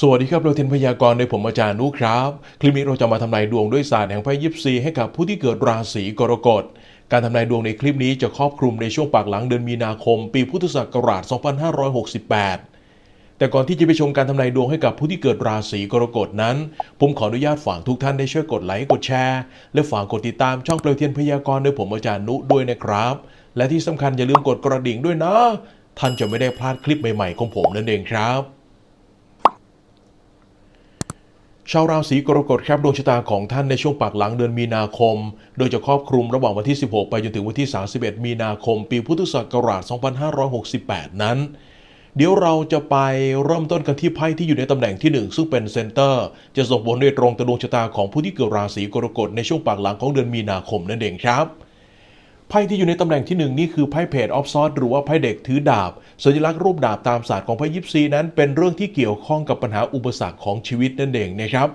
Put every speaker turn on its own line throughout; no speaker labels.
สวัสดีครับเราเทนพยากรณ์โดยผมอาจารย์นุครับ คลิปนี้เราจะมาทำนายดวงด้วยศาสตร์แห่งไพ่ยิปซีให้กับผู้ที่เกิดราศีกรกฎ การทำนายดวงในคลิปนี้จะครอบคลุมในช่วงปากหลังเดือนมีนาคม ปีพุทธศักราช 2568 แต่ก่อนที่จะไปชมการทำนายดวงให้กับผู้ที่เกิดราศีกรกฎนั้น ผมขออนุญาตฝากทุกท่านได้ช่วยกดไลค์กดแชร์และฝากกดติดตามช่องเปลวเทียนพยากรณ์โดยผมอาจารย์นุด้วยนะครับ และที่สำคัญอย่าลืมกดกระดิ่งด้วยนะ ท่านจะไม่ได้พลาดคลิปใหม่ๆของผมนั่นเองครับ ชาวราศีกรกฎครับดวงชะตาของท่านในช่วงปากหลังเดือนมีนาคม โดยจะครอบคลุมระหว่างวันที่ 16 ไปจนถึงวันที่ 31 มีนาคม ปีพุทธศักราช 2568 นั้น เดี๋ยวเราจะไปเริ่มต้นกันที่ไพ่ที่อยู่ในตำแหน่งที่ 1 ซึ่งเป็นเซนเตอร์ จะส่งผลโดยตรงต่อดวงชะตาของผู้ที่เกิดราศีกรกฎในช่วงปากหลังของเดือนมีนาคมนั่นเองครับ ไพ่ที่อยู่ในตำแหน่งที่หนึ่งนี่คือไพ่เพจออฟซอดหรือว่าไพ่เด็กถือดาบ สัญลักษณ์รูปดาบตามศาสตร์ของไพ่ยิปซีนั้น เป็นเรื่องที่เกี่ยวข้องกับปัญหาอุปสรรคของชีวิตนั่นเองนะครับ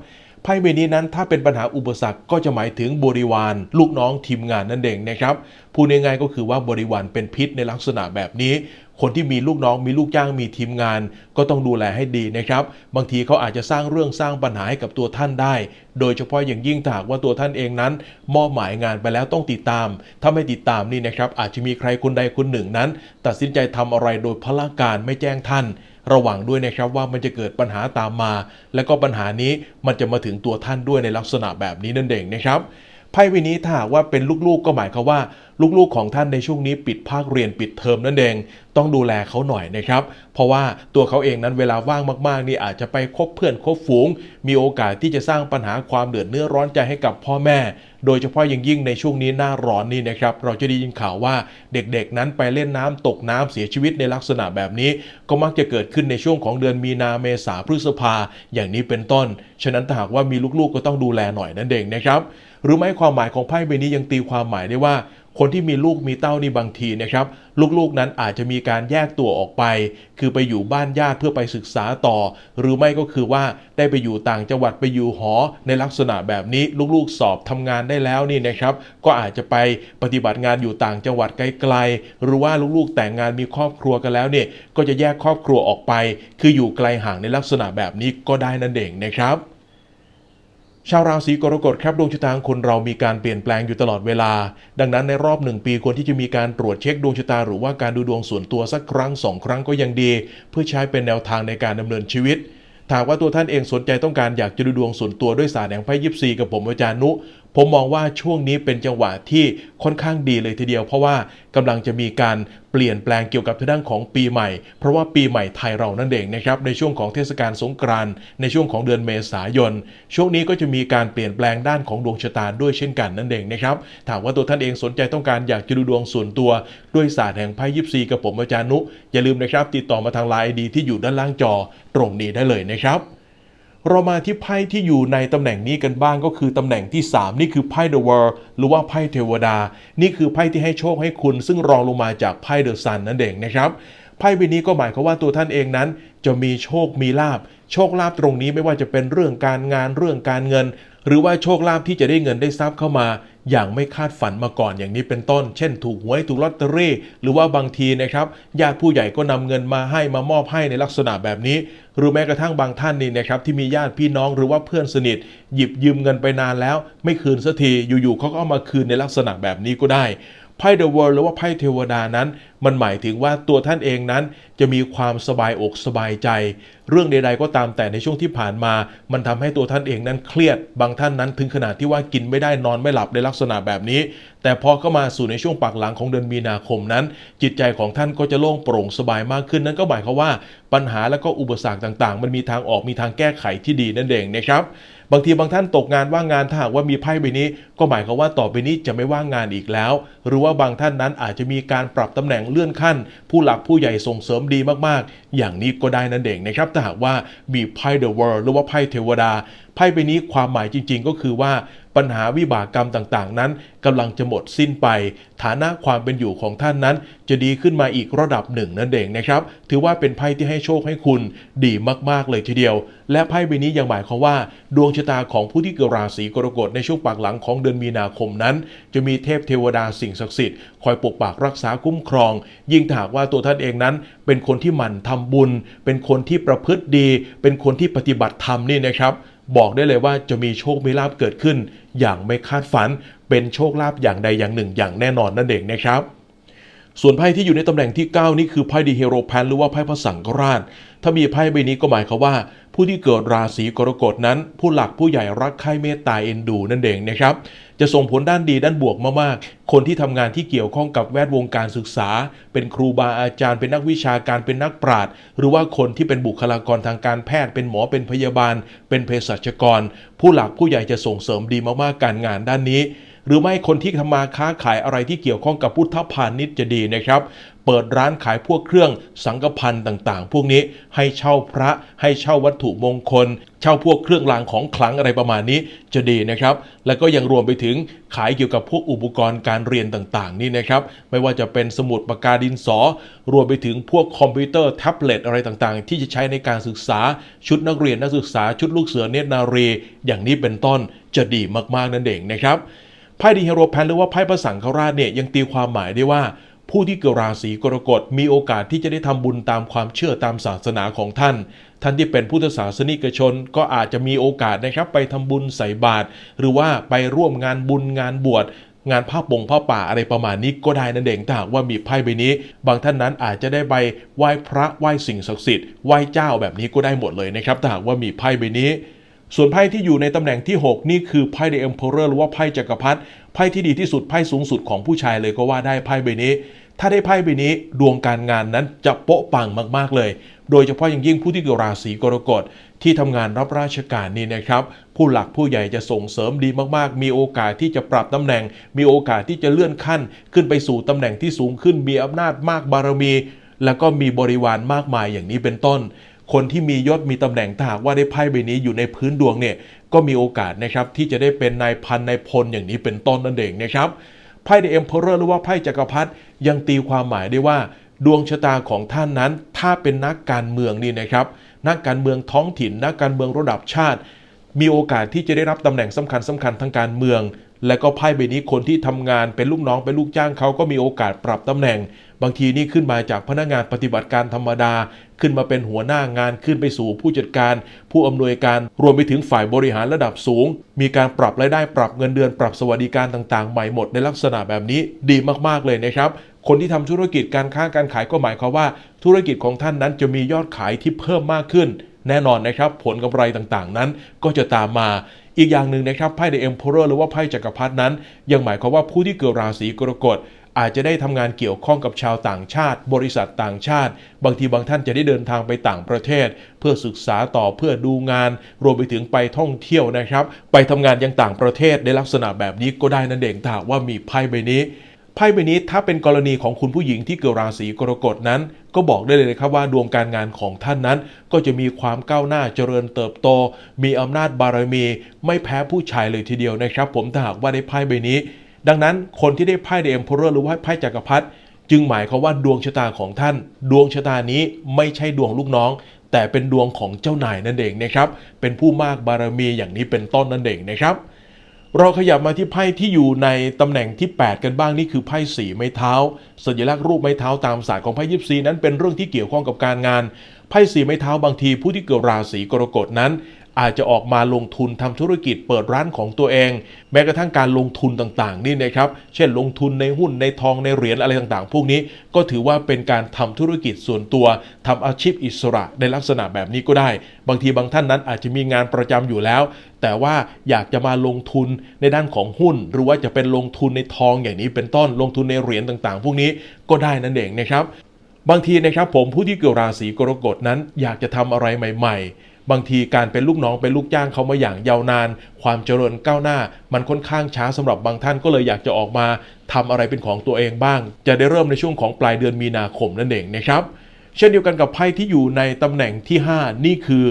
ไพ่ใบนี้นั้นถ้าเป็นปัญหาอุปสรรคก็จะหมายถึงบริวาร ลูกน้องทีมงานนั่นเองนะครับพูดง่ายๆก็คือว่าบริวารเป็นพิษในลักษณะแบบนี้ คนที่มีลูกน้องมีลูกจ้างมีทีมงาน ก็ต้องดูแลให้ดีนะครับ บางทีเขาอาจจะสร้างเรื่องสร้างปัญหาให้กับตัวท่านได้ โดยเฉพาะอย่างยิ่งถ้าหากว่าตัวท่านเองนั้น มอบหมายงานไปแล้วต้องติดตาม ถ้าไม่ติดตามนี่นะครับอาจจะมีใครคนใดคนหนึ่งนั้น ตัดสินใจทำอะไรโดยพละการไม่แจ้งท่านระวังด้วยนะครับว่ามันจะเกิดปัญหาตามมา และก็ปัญหานี้มันจะมาถึงตัวท่านด้วยในลักษณะแบบนี้นั่นเองนะครับไพ่ใบนี้ถ้าหากว่าเป็นลูกๆก็หมายความว่า ลูกๆของท่านในช่วงนี้ปิดภาคเรียนปิดเทอมนั่นเอง ต้องดูแลเขาหน่อยนะครับ เพราะว่าตัวเขาเองนั้นเวลาว่างมากๆนี่อาจจะไปคบเพื่อนคบฝูง มีโอกาสที่จะสร้างปัญหาความเดือดเนื้อร้อนใจให้กับพ่อแม่ โดยเฉพาะอย่างยิ่งในช่วงนี้หน้าร้อนนี่นะครับเราจะได้ยินข่าวว่าเด็กๆ นั้นไปเล่นน้ำตกน้ำเสียชีวิตในลักษณะแบบนี้ ก็มักจะเกิดขึ้นในช่วงของเดือนมีนาเมษาพฤษภาอย่างนี้เป็นต้น ฉะนั้นถ้าหากว่ามีลูกๆก็ต้องดูแลหน่อยนั่นเองนะครับหรือไม่ความหมายของไพ่ใบนี้ยังตีความหมายได้ว่า คนที่มีลูกมีเต้านี่บางทีนะครับ ลูกๆนั้นอาจจะมีการแยกตัวออกไป คือไปอยู่บ้านญาติเพื่อไปศึกษาต่อ หรือไม่ก็คือว่าได้ไปอยู่ต่างจังหวัดไปอยู่หอ ในลักษณะแบบนี้ลูกๆสอบทำงานได้แล้วนี่นะครับ ก็อาจจะไปปฏิบัติงานอยู่ต่างจังหวัดไกลๆหรือว่าลูกๆแต่งงานมีครอบครัวกันแล้วเนี่ยก็จะแยกครอบครัวออกไป คืออยู่ไกลห่างในลักษณะแบบนี้ก็ได้นั่นเองนะครับ ชาวราศีกรกฎครับดวงชะตาคนเรามีการเปลี่ยนแปลงอยู่ตลอดเวลา ดังนั้นในรอบหนึ่งปีควรที่จะมีการตรวจเช็คดวงชะตาหรือว่าการดูดวงส่วนตัวสักครั้งสองครั้งก็ยังดี เพื่อใช้เป็นแนวทางในการดำเนินชีวิตถ้าหากว่าตัวท่านเองสนใจต้องการอยากจะดูดวงส่วนตัวด้วยศาสตร์แห่งไพ่ยิปซีกับผมอาจารย์นุผมมองว่าช่วงนี้เป็นจังหวะที่ค่อนข้างดีเลยทีเดียว เพราะว่ากำลังจะมีการเปลี่ยนแปลงเกี่ยวกับทางด้านของปีใหม่ เพราะว่าปีใหม่ไทยเรานั่นเองนะครับในช่วงของเทศกาลสงกรานต์ในช่วงของเดือนเมษายน ช่วงนี้ก็จะมีการเปลี่ยนแปลงด้านของดวงชะตาด้วยเช่นกันนั่นเองนะครับถามว่าตัวท่านเองสนใจต้องการอยากจะดูดวงส่วนตัว ด้วยศาสตร์แห่งไพ่ยิปซีกับผมอาจารย์นุ อย่าลืมนะครับ ติดต่อมาทางไลน์ดีที่อยู่ด้านล่างจอตรงนี้ได้เลยนะครับ เรามาที่ไพ่ที่อยู่ในตำแหน่งนี้กันบ้างก็คือตำแหน่งที่ 3 นี่คือไพ่ The World หรือว่าไพ่เทวดา นี่คือไพ่ที่ให้โชคให้คุณ ซึ่งรองลงมาจากไพ่ The Sun นั่นเองนะครับไพ่ใบนี้ก็หมายความว่าตัวท่านเองนั้น จะมีโชคมีลาบโชคลาภตรงนี้ไม่ว่าจะเป็นเรื่องการงานเรื่องการเงิน หรือว่าโชคลาภที่จะได้เงินได้ทรัพย์เข้ามา อย่างไม่คาดฝันมาก่อนอย่างนี้เป็นต้น เช่น ถูกหวยถูกลอตเตอรี่ หรือว่าบางทีนะครับญาติผู้ใหญ่ก็นำเงินมาให้มามอบให้ในลักษณะแบบนี้ หรือแม้กระทั่งบางท่านนี่นะครับที่มีญาติพี่น้องหรือว่าเพื่อนสนิท หยิบยืมเงินไปนานแล้ว ไม่คืนสักทีอยู่ๆเขาก็เอามาคืนในลักษณะแบบนี้ก็ได้ไพ่เดอะเวิลด์หรือว่าไพ่เทวดานั้นมันหมายถึงว่าตัวท่านเองนั้นจะมีความสบายอกสบายใจ เรื่องใด ๆ ก็ตามแต่ในช่วงที่ผ่านมา มันทำให้ตัวท่านเองนั้นเครียด บางท่านนั้นถึงขนาดที่ว่ากินไม่ได้นอนไม่หลับในลักษณะแบบนี้ แต่พอเข้ามาสู่ในช่วงปากหลังของเดือนมีนาคมนั้น จิตใจของท่านก็จะโล่งโปร่งสบายมากขึ้นนั่นก็หมายความว่า ปัญหาและก็อุปสรรคต่างๆ มันมีทางออกมีทางแก้ไขที่ดีนั่นเองนะครับบางทีบางท่านตกงานว่างงานถ้าหากว่ามีไพ่ใบนี้ ก็หมายความว่าต่อไปนี้จะไม่ว่างงานอีกแล้ว หรือว่าบางท่านนั้นอาจจะมีการปรับตำแหน่งเลื่อนขั้น ผู้หลักผู้ใหญ่ส่งเสริมดีมากๆ อย่างนี้ก็ได้นั่นเองนะครับถ้าหากว่ามีไพ่ The World หรือว่าไพ่เทวดาไพ่ใบนี้ความหมายจริง ๆ ก็คือว่า ปัญหาวิบากกรรมต่างๆ นั้นกำลังจะหมดสิ้นไป ฐานะความเป็นอยู่ของท่านนั้น จะดีขึ้นมาอีกระดับหนึ่งนั่นเองนะครับ ถือว่าเป็นไพ่ที่ให้โชคให้คุณดีมากๆเลยทีเดียว และไพ่ใบนี้ยังหมายความว่า ดวงชะตาของผู้ที่เกิดราศีกรกฎในช่วงปากหลังของเดือนมีนาคมนั้น จะมีเทพเทวดาสิ่งศักดิ์สิทธิ์คอยปกปักรักษาคุ้มครอง ยิ่งถ้าหากว่าตัวท่านเองนั้น เป็นคนที่หมั่นทำบุญ เป็นคนที่ประพฤติดี เป็นคนที่ปฏิบัติธรรมนี่นะครับ บอกได้เลยว่าจะมีโชคมีลาภเกิดขึ้น อย่างไม่คาดฝัน เป็นโชคลาภอย่างใดอย่างหนึ่งอย่างแน่นอนนั่นเองนะครับ ส่วนไพ่ที่อยู่ในตำแหน่งที่ 9 นี่คือไพ่ดีเฮโรแพนหรือว่าไพ่พระสังฆราช ถ้ามีไพ่ใบนี้ก็หมายความว่า ผู้ที่เกิดราศีกรกฎนั้น ผู้หลักผู้ใหญ่รักใคร่เมตตาเอ็นดูนั่นเองนะครับ จะส่งผลด้านดีด้านบวกมากๆ คนที่ทำงานที่เกี่ยวข้องกับแวดวงการศึกษา เป็นครูบาอาจารย์ เป็นนักวิชาการ เป็นนักปราชญ์ หรือว่าคนที่เป็นบุคลากรทางการแพทย์ เป็นหมอ เป็นพยาบาล เป็นเภสัชกร ผู้หลักผู้ใหญ่จะส่งเสริมดีมากๆ การงานด้านนี้ หรือไม่คนที่ทำมาค้าขายอะไรที่เกี่ยวข้องกับพุทธพาณิชย์จะดีนะครับ เปิดร้านขายพวกเครื่องสังฆพันธ์ต่างๆ พวกนี้ให้เช่าพระให้เช่าวัตถุมงคล เช่าพวกเครื่องรางของขลังอะไรประมาณนี้จะดีนะครับ แล้วก็ยังรวมไปถึงขายเกี่ยวกับพวกอุปกรณ์การเรียนต่างๆ นี่นะครับ ไม่ว่าจะเป็นสมุดปากกาดินสอ รวมไปถึงพวกคอมพิวเตอร์แท็บเล็ตอะไรต่างๆ ที่จะใช้ในการศึกษาชุดนักเรียนนักศึกษาชุดลูกเสือเนตรนารี อย่างนี้เป็นต้นจะดีมากๆนั่นเองนะครับ ไพ่ดีเฮโรแพนหรือว่าไพ่พระสังฆราชเนี่ยยังตีความหมายได้ว่า ผู้ที่เกิดราศีกรกฎมีโอกาสที่จะได้ทำบุญตามความเชื่อตามศาสนาของท่าน ท่านที่เป็นพุทธศาสนิกชนก็อาจจะมีโอกาสนะครับไปทำบุญใส่บาตรหรือว่าไปร่วมงานบุญงานบวชงานผ้าปงผ้าป่าอะไรประมาณนี้ก็ได้นั่นเองถ้าหากว่ามีไพ่ใบนี้ บางท่านนั้นอาจจะได้ไปไหว้พระไหว้สิ่งศักดิ์สิทธิ์ไหว้เจ้าแบบนี้ก็ได้หมดเลยนะครับถ้าหากว่ามีไพ่ใบนี้ ส่วนไพ่ที่อยู่ในตำแหน่งที่ 6 นี่คือไพ่ The Emperor หรือว่าไพ่จักรพรรดิไพ่ที่ดีที่สุดไพ่สูงสุดของผู้ชายเลยก็ว่าได้ไพ่ใบนี้ ถ้าได้ไพ่ใบนี้ดวงการงานนั้นจะโป๊ะปังมากๆเลย โดยเฉพาะอย่างยิ่งผู้ที่เกิดราศีกรกฎที่ทำงานรับราชการนี่นะครับ ผู้หลักผู้ใหญ่จะส่งเสริมดีมากๆ มีโอกาสที่จะปรับตำแหน่ง มีโอกาสที่จะเลื่อนขั้น ขึ้นไปสู่ตำแหน่งที่สูงขึ้นมีอำนาจมากบารมี แล้วก็มีบริวารมากมายอย่างนี้เป็นต้น คนที่มียศมีตำแหน่งถ้าหากว่าได้ไพ่ใบนี้อยู่ในพื้นดวงเนี่ยก็มีโอกาสนะครับที่จะได้เป็นนายพันนายพลอย่างนี้เป็นต้นนั่นเองนะครับไพ่ The Emperor หรือว่าไพ่จักรพรรดิยังตีความหมายได้ว่า ดวงชะตาของท่านนั้น ถ้าเป็นนักการเมืองนี่นะครับ นักการเมืองท้องถิ่น นักการเมืองระดับชาติ มีโอกาสที่จะได้รับตำแหน่งสำคัญสำคัญทางการเมือง และก็ไพ่ใบนี้คนที่ทำงานเป็นลูกน้องเป็นลูกจ้างเขาก็มีโอกาสปรับตำแหน่ง บางทีนี่ขึ้นมาจากพนักงานปฏิบัติการธรรมดา ขึ้นมาเป็นหัวหน้างานขึ้นไปสู่ผู้จัดการ ผู้อำนวยการรวมไปถึงฝ่ายบริหารระดับสูง มีการปรับรายได้ปรับเงินเดือนปรับสวัสดิการต่างๆ ใหม่หมดในลักษณะแบบนี้ดีมากๆเลยนะครับคนที่ทำธุรกิจการค้าการขายก็หมายความว่า ธุรกิจของท่านนั้นจะมียอดขายที่เพิ่มมากขึ้น แน่นอนนะครับ ผลกำไรต่างๆ นั้นก็จะตามมาอีกอย่างหนึ่งนะครับไพ่ The Emperor หรือว่าไพ่จักรพรรดินั้น ยังหมายความว่าผู้ที่เกิดราศีกรกฎ อาจจะได้ทำงานเกี่ยวข้องกับชาวต่างชาติ บริษัทต่างชาติ บางทีบางท่านจะได้เดินทางไปต่างประเทศ เพื่อศึกษาต่อเพื่อดูงาน รวมไปถึงไปท่องเที่ยวนะครับ ไปทำงานยังต่างประเทศในลักษณะแบบนี้ก็ได้นั่นเองถ้าว่ามีไพ่ใบนี้ไพ่ใบนี้ถ้าเป็นกรณีของคุณผู้หญิงที่เกิดราศีกรกฎนั้น ก็บอกได้เลยนะครับว่าดวงการงานของท่านนั้น ก็จะมีความก้าวหน้าเจริญเติบโต มีอำนาจบารมี ไม่แพ้ผู้ชายเลยทีเดียวนะครับ ผมถ้าหากว่าได้ไพ่ใบนี้ ดังนั้นคนที่ได้ไพ่เดมเพอเรอร์หรือว่าไพ่จักรพรรดิจึงหมายความว่าดวงชะตาของท่าน ดวงชะตานี้ไม่ใช่ดวงลูกน้อง แต่เป็นดวงของเจ้านายนั่นเองนะครับ เป็นผู้มากบารมีอย่างนี้เป็นต้นนั่นเองนะครับ เราขยับมาที่ไพ่ที่อยู่ในตำแหน่งที่ 8 กันบ้างนี่คือไพ่สีไม้เท้า สัญลักษณ์รูปไม้เท้าตามศาสตร์ของไพ่ยิปซีนั้นเป็นเรื่องที่เกี่ยวข้องกับการงานไพ่สีไม้เท้าบางทีผู้ที่เกิดราศีกรกฎนั้น อาจจะออกมาลงทุนทำธุรกิจเปิดร้านของตัวเอง แม้กระทั่งการลงทุนต่างๆนี่นะครับเช่นลงทุนในหุ้นในทองในเหรียญอะไรต่างๆ พวกนี้ก็ถือว่าเป็นการทำธุรกิจส่วนตัวทำอาชีพอิสระในลักษณะแบบนี้ก็ได้ บางทีบางท่านนั้นอาจจะมีงานประจำอยู่แล้ว แต่ว่าอยากจะมาลงทุนในด้านของหุ้น หรือว่าจะเป็นลงทุนในทองอย่างนี้เป็นต้นลงทุนในเหรียญต่างๆ พวกนี้ก็ได้นั่นเองนะครับบางทีนะครับผมผู้ที่เกิดราศีกรกฎนั้นอยากจะทำอะไรใหม่ ๆ บางทีการเป็นลูกน้องเป็นลูกจ้างเขามาอย่างยาวนาน ความเจริญก้าวหน้า มันค่อนข้างช้าสำหรับบางท่านก็เลยอยากจะออกมาทำอะไรเป็นของตัวเองบ้าง จะได้เริ่มในช่วงของปลายเดือนมีนาคมนั่นเองนะครับ เช่นเดียวกันกับไพ่ที่อยู่ในตำแหน่งที่ 5 นี่คือ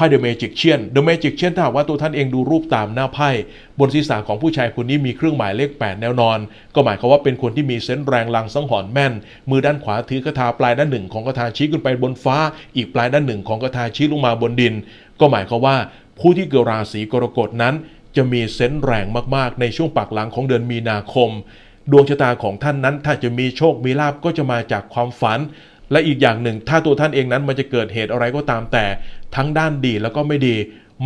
ไพ่ The Magician The Magician ถ้าหากว่าตัวท่านเองดูรูปตามหน้าไพ่บนศีรษะของผู้ชายคนนี้มีเครื่องหมายเลข 8 แนวนอน ก็หมายความว่าเป็นคนที่มีเซนส์แรงลังสังหรณ์แม่น มือด้านขวาถือคาถาปลายด้านหนึ่งของคาถาชี้ขึ้นไปบนฟ้า อีกปลายด้านหนึ่งของคาถาชี้ลงมาบนดิน ก็หมายความว่าผู้ที่เกิดราศีกรกฎนั้น จะมีเซนส์แรงมากๆ ในช่วงปากหลังของเดือนมีนาคมดวงชะตาของท่านนั้นถ้าจะมีโชคมีลาบก็จะมาจากความฝัน และอีกอย่างหนึ่ง ถ้าตัวท่านเองนั้นมันจะเกิดเหตุอะไรก็ตามแต่ ทั้งด้านดีแล้วก็ไม่ดี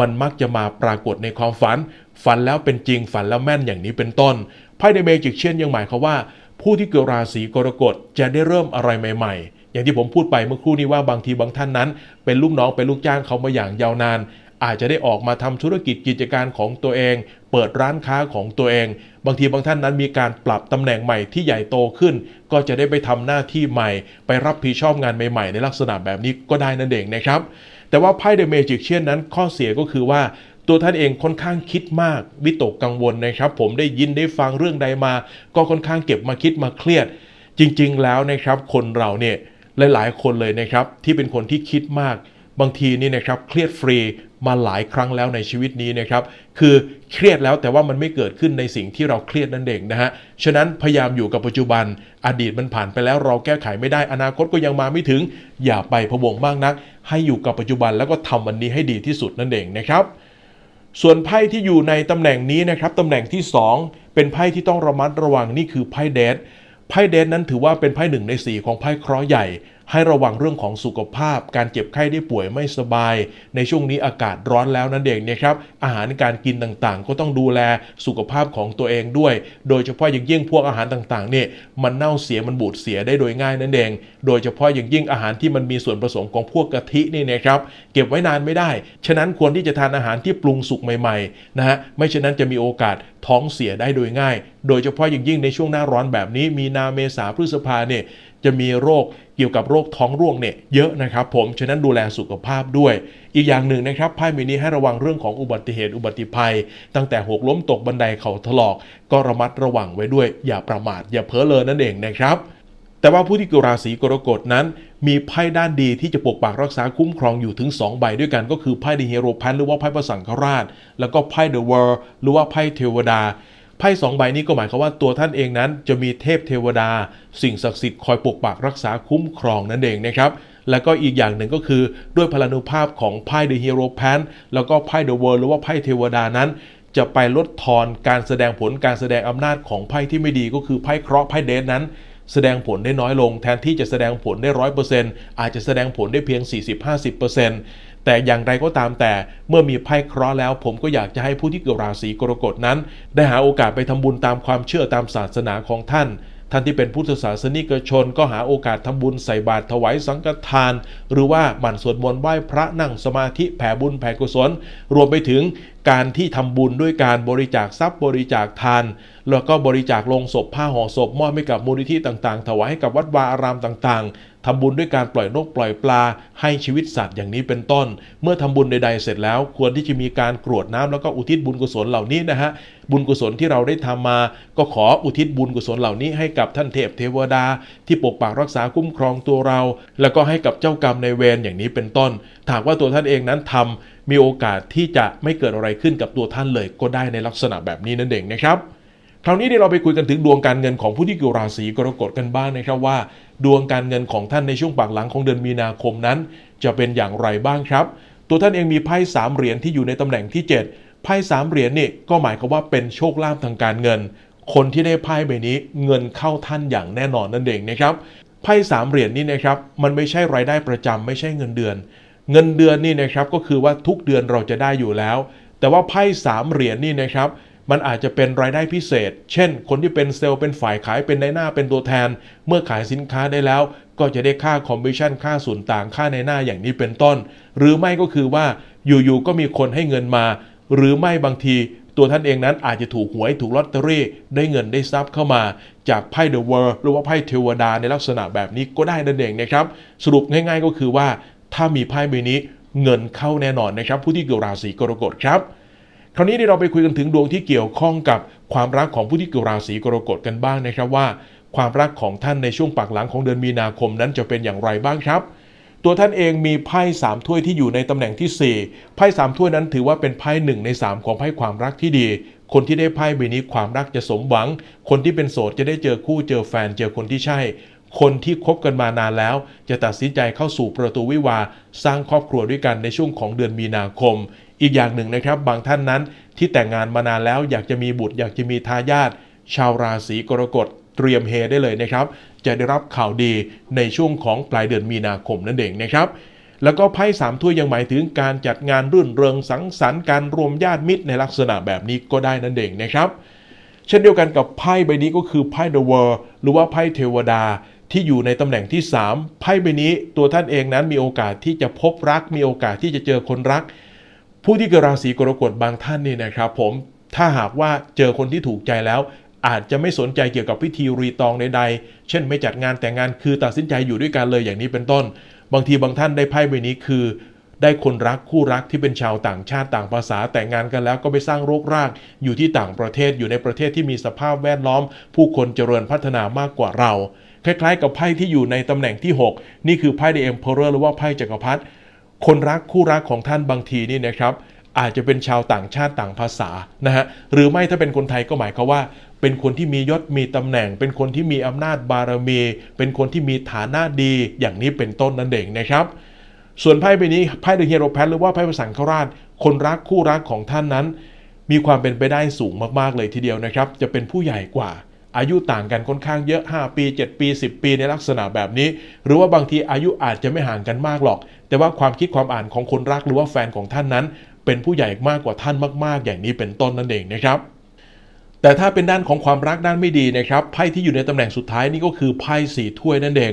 มันมักจะมาปรากฏในความฝัน ฝันแล้วเป็นจริงฝันแล้วแม่นอย่างนี้เป็นต้นไพ่เดเมจิกเช่นยังหมายความว่า ผู้ที่เกิดราศีกรกฎจะได้เริ่มอะไรใหม่ ๆ อย่างที่ผมพูดไปเมื่อครู่นี้ว่าบางทีบางท่านนั้น เป็นลูกน้องเป็นลูกจ้างเขามาอย่างยาวนาน อาจจะได้ออกมาทำธุรกิจกิจการของตัวเอง เปิดร้านค้าของตัวเอง บางทีบางท่านนั้นมีการปรับตำแหน่งใหม่ที่ใหญ่โตขึ้น ก็จะได้ไปทำหน้าที่ใหม่ ไปรับผิดชอบงานใหม่ๆ ในลักษณะแบบนี้ก็ได้นั่นเองนะครับ แต่ว่าไพ่เดอะเมจิกเชียนนั้นข้อเสียก็คือว่าตัวท่านเองค่อนข้างคิดมาก วิตกกังวลนะครับ ผมได้ยินได้ฟังเรื่องใดมา ก็ค่อนข้างเก็บมาคิดมาเครียด จริง ๆ แล้วนะครับ คนเราเนี่ยหลาย ๆ คนเลยนะครับ ที่เป็นคนที่คิดมาก บางทีนี่นะครับ เครียดฟรี มาหลายครั้งแล้วในชีวิตนี้นะครับ คือเครียดแล้วแต่ว่ามันไม่เกิดขึ้นในสิ่งที่เราเครียดนั่นเองนะฮะ ฉะนั้นพยายามอยู่กับปัจจุบัน อดีตมันผ่านไปแล้วเราแก้ไขไม่ได้อนาคตก็ยังมาไม่ถึง อย่าไปพะวงมากนัก ให้อยู่กับปัจจุบันแล้วก็ทำวันนี้ให้ดีที่สุดนั่นเองนะครับส่วนไพ่ที่อยู่ในตำแหน่งนี้นะครับตำแหน่งที่ 2 เป็นไพ่ที่ต้องระมัดระวังนี่คือไพ่เดทไพ่เดทนั้นถือว่าเป็นไพ่หนึ่งในสีของไพ่เคราะห์ใหญ่ ให้ระวังเรื่องของสุขภาพ การเจ็บไข้ได้ป่วยไม่สบาย ในช่วงนี้อากาศร้อนแล้วนั่นเองนะครับอาหารการกินต่างๆ ก็ต้องดูแลสุขภาพของตัวเองด้วย โดยเฉพาะอย่างยิ่งพวกอาหารต่างๆเนี่ยมันเน่าเสียมันบูดเสียได้โดยง่ายนั่นเอง โดยเฉพาะอย่างยิ่งอาหารที่มันมีส่วนผสมของพวกกะทินี่นะครับเก็บไว้นานไม่ได้ ฉะนั้นควรที่จะทานอาหารที่ปรุงสุกใหม่ๆนะฮะไม่ฉะนั้นจะมีโอกาสท้องเสียได้โดยง่าย โดยเฉพาะอย่างยิ่งในช่วงหน้าร้อนแบบนี้มีนาเมษาพฤษภาเนี่ย จะมีโรคเกี่ยวกับโรคท้องร่วงเนี่ยเยอะนะครับผม ฉะนั้นดูแลสุขภาพด้วย อีกอย่างหนึ่งนะครับไพ่ใบนี้ให้ระวังเรื่องของอุบัติเหตุอุบัติภัย ตั้งแต่หกล้มตกบันไดเข่าถลอก ก็ระมัดระวังไว้ด้วย อย่าประมาทอย่าเพ้อเลยนั่นเองนะครับแต่ว่าผู้ที่เกิดราศีกรกฎนั้น มีไพ่ด้านดีที่จะปกปักรักษาคุ้มครองอยู่ถึง 2 ใบด้วยกันก็คือไพ่เดอะฮีโร่แพนหรือว่าไพ่ประสังฆราช แล้วก็ไพ่เดอะเวิร์หรือว่าไพ่เทวดา ไพ่สองใบนี้ก็หมายความว่าตัวท่านเองนั้น จะมีเทพเทวดา สิ่งศักดิ์สิทธิ์คอยปกปักรักษาคุ้มครองนั่นเองนะครับแล้วก็อีกอย่างหนึ่งก็คือด้วยพลานุภาพของไพ่เดอะฮีโร่แพนแล้วก็ไพ่เดอะเวิร์หรือว่าไพ่เทวดานั้น จะไปลดทอนการแสดงผลการแสดงอำนาจของไพ่ที่ไม่ดีก็คือไพ่เคราะห์ไพ่เดนนั้น แสดงผลได้น้อยลง แทนที่จะแสดงผลได้ร้อยเปอร์เซ็นต์อาจจะแสดงผลได้เพียง 40-50% แต่อย่างไรก็ตามแต่เมื่อมีไพ่เคราะห์แล้ว ผมก็อยากจะให้ผู้ที่เกิดราศีกรกฎนั้น ได้หาโอกาสไปทำบุญตามความเชื่อตามศาสนาของท่าน ท่านที่เป็นพุทธศาสนิกชน ก็หาโอกาสทำบุญใส่บาตรถวายสังฆทาน หรือว่าหมั่นสวดมนต์ไหว้พระนั่งสมาธิแผ่บุญแผ่กุศล รวมไปถึง การที่ทำบุญด้วยการบริจาคทรัพย์บริจาคทาน แล้วก็บริจาคลงศพผ้าห่อศพมอบให้กับมูลนิธิต่างๆ ถวายให้กับวัดวาอารามต่างๆทำบุญด้วยการปล่อยนกปล่อยปลา ให้ชีวิตสัตว์อย่างนี้เป็นต้น เมื่อทำบุญใดๆเสร็จแล้ว ควรที่จะมีการกรวดน้ำแล้วก็อุทิศบุญกุศลเหล่านี้นะฮะบุญกุศลที่เราได้ทำมา ก็ขออุทิศบุญกุศลเหล่านี้ให้กับท่านเทพเทวดา ที่ปกปักรักษาคุ้มครองตัวเรา แล้วก็ให้กับเจ้ากรรมในายเวรอย่างนี้เป็นต้นถากว่าตัวท่านเองนั้นทำ มีโอกาสที่จะไม่เกิดอะไรขึ้นกับตัวท่านเลย ก็ได้ในลักษณะแบบนี้นั่นเองนะครับคราวนี้เดี๋ยวเราไปคุยกันถึงดวงการเงินของผู้ที่เกิดราศีกรกฎกันบ้างนะครับว่า ดวงการเงินของท่านในช่วงปากหลังของเดือนมีนาคมนั้น จะเป็นอย่างไรบ้างครับ ตัวท่านเองมีไพ่สามเหรียญที่อยู่ในตำแหน่งที่ 7 ไพ่สามเหรียญนี่ก็หมายความว่าเป็นโชคลาภทางการเงิน คนที่ได้ไพ่ใบนี้เงินเข้าท่านอย่างแน่นอนนั่นเองนะครับไพ่สามเหรียญนี่นะครับมันไม่ใช่รายได้ประจำไม่ใช่เงินเดือน เงินเดือนนี่นะครับก็คือว่าทุกเดือนเราจะได้อยู่แล้ว แต่ว่าไพ่สามเหรียญนี่นะครับมันอาจจะเป็นรายได้พิเศษ เช่น คนที่เป็นเซลล์เป็นฝ่ายขายเป็นในหน้าเป็นตัวแทน เมื่อขายสินค้าได้แล้ว ก็จะได้ค่าคอมมิชชั่นค่าส่วนต่างค่าในหน้าอย่างนี้เป็นต้น หรือไม่ก็คือว่าอยู่ๆก็มีคนให้เงินมา หรือไม่บางที ตัวท่านเองนั้นอาจจะถูกหวยถูกลอตเตอรี่ ได้เงินได้ทรัพย์เข้ามา จากไพ่เดอะเวิร์หรือว่าไพ่เทวดาในลักษณะแบบนี้ก็ได้นั่นเองนะครับ สรุปง่าย ๆ ก็คือว่า ถ้ามีไพ่ใบนี้เงินเข้าแน่นอนนะครับ ผู้ที่เกิดราศีกรกฎครับ คราวนี้เราไปคุยกันถึงดวงที่เกี่ยวข้องกับความรักของผู้ที่เกิดราศีกรกฎกันบ้างนะครับว่า ความรักของท่านในช่วงปากหลังของเดือนมีนาคมนั้นจะเป็นอย่างไรบ้างครับ ตัวท่านเองมีไพ่สามถ้วยที่อยู่ในตำแหน่งที่4ไพ่สามถ้วยนั้นถือว่าเป็นไพ่หนึ่งใน 3 ของไพ่ความรักที่ดีคนที่ได้ไพ่ใบนี้ความรักจะสมหวัง คนที่เป็นโสดจะได้เจอคู่เจอแฟนเจอคนที่ใช่ คนที่คบกันมานานแล้ว จะตัดสินใจเข้าสู่ประตูวิวาสร้างครอบครัวด้วยกันในช่วงของเดือนมีนาคม อีกอย่างหนึ่งนะครับ บางท่านนั้นที่แต่งงานมานานแล้วอยากจะมีบุตรอยากจะมีทายาทชาวราศีกรกฎเตรียมเฮได้เลยนะครับ จะได้รับข่าวดีในช่วงของปลายเดือนมีนาคมนั่นเองนะครับแล้วก็ไพ่สามถ้วยยังหมายถึงการจัดงานรื่นเริงสังสรรค์การรวมญาติมิตรในลักษณะแบบนี้ก็ได้นั่นเองนะครับ เช่นเดียวกันกับไพ่ใบนี้ก็คือไพ่ The World หรือว่าไพ่เทวดา ที่อยู่ในตำแหน่งที่ 3 ไพ่ใบนี้ตัวท่านเองนั้นมีโอกาสที่จะพบรัก มีโอกาสที่จะเจอคนรัก ผู้ที่เกิดราศีกรกฎบางท่านนี่นะครับ ผมถ้าหากว่าเจอคนที่ถูกใจแล้ว อาจจะไม่สนใจเกี่ยวกับพิธีรีตองใดๆ เช่นไม่จัดงานแต่งงานคือตัดสินใจอยู่ด้วยกันเลยอย่างนี้เป็นต้น บางทีบางท่านได้ไพ่ใบนี้คือ ได้คนรักคู่รักที่เป็นชาวต่างชาติต่างภาษาแต่งงานกันแล้วก็ไปสร้างโรคราก อยู่ที่ต่างประเทศอยู่ในประเทศที่มีสภาพแวดล้อม ผู้คนเจริญพัฒนามากกว่าเรา คล้ายๆ กับไพ่ที่อยู่ในตำแหน่งที่ 6 นี่คือไพ่ The Emperor หรือว่าไพ่จักรพรรดิคนรักคู่รักของท่านบางทีนี่นะครับอาจจะเป็นชาวต่างชาติต่างภาษานะฮะหรือไม่ถ้าเป็นคนไทยก็หมายความว่า เป็นคนที่มียศมีตำแหน่ง เป็นคนที่มีอำนาจบารมี เป็นคนที่มีฐานะดีอย่างนี้เป็นต้นนั่นเองนะครับ ส่วนไพ่ใบนี้ไพ่เดอะเฮโรแพทหรือว่าไพ่ประสังฆราช คนรักคู่รักของท่านนั้น มีความเป็นไปได้สูงมากๆเลยทีเดียวนะครับ จะเป็นผู้ใหญ่กว่า อายุต่างกันค่อนข้างเยอะ 5 ปี 7 ปี 10 ปีในลักษณะแบบนี้ หรือว่าบางทีอายุอาจจะไม่ห่างกันมากหรอก แต่ว่าความคิดความอ่านของคนรักหรือว่าแฟนของท่านนั้น เป็นผู้ใหญ่มากกว่าท่านมาก ๆ อย่างนี้เป็นต้นนั่นเองนะครับแต่ถ้าเป็นด้านของความรักด้านไม่ดีนะครับไพ่ที่อยู่ในตำแหน่งสุดท้ายนี่ก็คือไพ่สีถ้วยนั่นเอง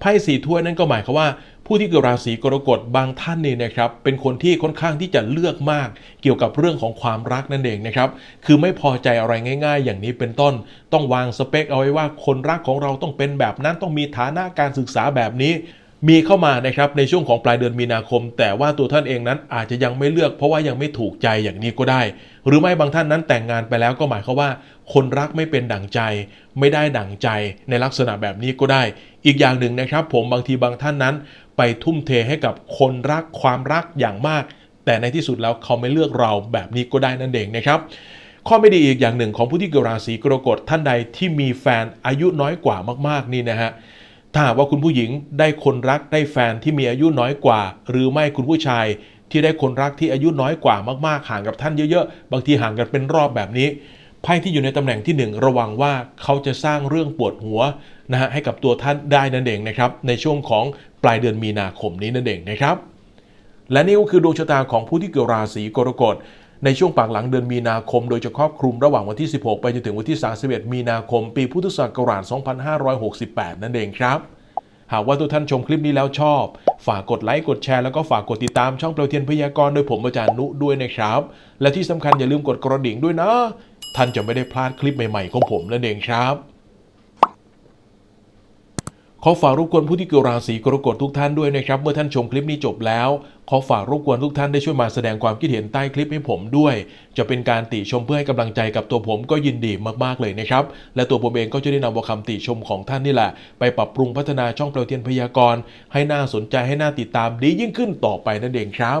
ไพ่สีถ้วยนั่นก็หมายความว่า ผู้ที่เกิดราศีกรกฎบางท่านนี่นะครับเป็นคนที่ค่อนข้างที่จะเลือกมาก เกี่ยวกับเรื่องของความรักนั่นเองนะครับคือไม่พอใจอะไรง่าย ๆ อย่างนี้เป็นต้น ต้องวางสเปคเอาไว้ว่าคนรักของเราต้องเป็นแบบนั้นต้องมีฐานะการศึกษาแบบนี้มีเข้ามานะครับในช่วงของปลายเดือนมีนาคม แต่ว่าตัวท่านเองนั้นอาจจะยังไม่เลือกเพราะว่ายังไม่ถูกใจอย่างนี้ก็ได้ หรือไม่บางท่านนั้นแต่งงานไปแล้วก็หมายความว่า คนรักไม่เป็นดั่งใจ ไม่ได้ดั่งใจในลักษณะแบบนี้ก็ได้ อีกอย่างหนึ่งนะครับ ผมบางทีบางท่านนั้น ไปทุ่มเทให้กับคนรักความรักอย่างมาก แต่ในที่สุดแล้วเขาไม่เลือกเราแบบนี้ก็ได้นั่นเองนะครับข้อไม่ดีอีกอย่างหนึ่งของผู้ที่เกิดราศีกรกฎท่านใดที่มีแฟนอายุน้อยกว่ามากๆนี่นะฮะถ้าว่าคุณผู้หญิงได้คนรักได้แฟนที่มีอายุน้อยกว่า หรือไม่คุณผู้ชายที่ได้คนรักที่อายุน้อยกว่ามากๆห่างกับท่านเยอะๆ บางทีห่างกันเป็นรอบแบบนี้ ไพ่ที่อยู่ในตำแหน่งที่ 1 ระวังว่าเขาจะสร้างเรื่องปวดหัวนะฮะให้กับตัวท่านได้นั่นเองนะครับ ในช่วงของปลายเดือนมีนาคมนี้นั่นเองนะครับ และนี่ก็คือดวงชะตาของผู้ที่เกิดราศีกรกฎในช่วงปากหลังเดือนมีนาคม โดยจะครอบคลุมระหว่างวันที่ 16 ไปจนถึงวันที่ 31 มีนาคม ปีพุทธศักราช 2568 นั่นเองครับ หากว่าทุกท่านชมคลิปนี้แล้วชอบ ฝากกดไลค์ กดแชร์ แล้วก็ฝากกดติดตามช่องเปลวเทียนพยากรณ์โดยผมอาจารย์นุด้วยนะครับ และที่สำคัญอย่าลืมกดกระดิ่งด้วยนะ ท่านจะไม่ได้พลาดคลิปใหม่ๆของผมนั่นเองครับขอฝากรบกวนผู้ที่เกิดราศีกรกฎทุกท่านด้วยนะครับ เมื่อท่านชมคลิปนี้จบแล้ว ขอฝากรบกวนทุกท่านได้ช่วยมาแสดงความคิดเห็นใต้คลิปให้ผมด้วย จะเป็นการติชมเพื่อให้กำลังใจกับตัวผมก็ยินดีมากๆเลยนะครับ และตัวผมเองก็จะได้นำเอาคำติชมของท่านนี่แหละ ไปปรับปรุงพัฒนาช่องเปลวเทียนพยากรณ์ให้น่าสนใจให้น่าติดตามดียิ่งขึ้นต่อไปนั่นเองครับ